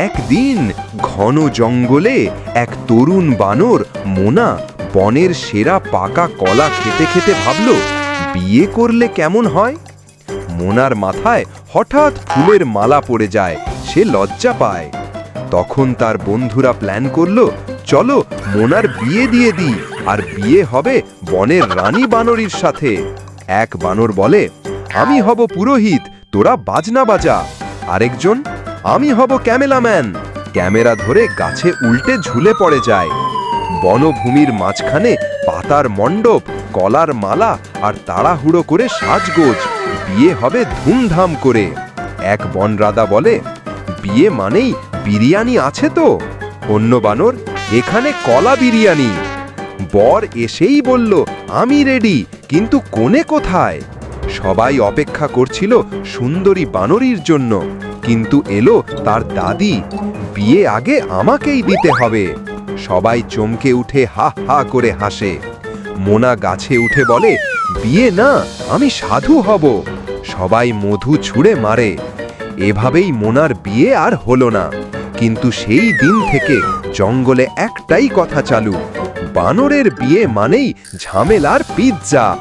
একদিন ঘন জঙ্গলে এক তরুণ বানর মোনা বনের সেরা পাকা কলা খেতে খেতে ভাবল, বিয়ে করলে কেমন হয়? মোনার মাথায় হঠাৎ ফুলের মালা পড়ে যায়, সে লজ্জা পায়। তখন তার বন্ধুরা প্ল্যান করল, চলো মোনার বিয়ে দিয়ে দিই, আর বিয়ে হবে বনের রানী বানরীর সাথে। এক বানর বলে, আমি হব পুরোহিত, তোরা বাজনা বাজা। আরেকজন আমি হব ক্যামেলাম্যান ক্যামেরা ধরে গাছে উল্টে ঝুলে পড়ে যায়। বনভূমির মাঝখানে পাতার মণ্ডপ, কলার মালা আর তাড়াহুড়ো করে সাজগোজ। বিয়ে হবে ধুমধাম করে। এক বনরাদা বলে, বিয়ে মানেই বিরিয়ানি আছে তো? অন্য বানর, এখানে কলা বিরিয়ানি। বর এসেই বলল, আমি রেডি, কিন্তু কোণে কোথায়? সবাই অপেক্ষা করছিল সুন্দরী বানরীর জন্য। কিন্তু এলো তার দাদি। বিয়ে আগে আমাকেই দিতে হবে। সবাই চমকে উঠে হা হা করে হাসে। মোনা গাছে উঠে বলে, বিয়ে না, আমি সাধু হব। সবাই মধু ছুঁড়ে মারে। এভাবেই মোনার বিয়ে আর হলো না। কিন্তু সেই দিন থেকে জঙ্গলে একটাই কথা চালু। বানরের বিয়ে মানেই ঝামেলার পিৎজা।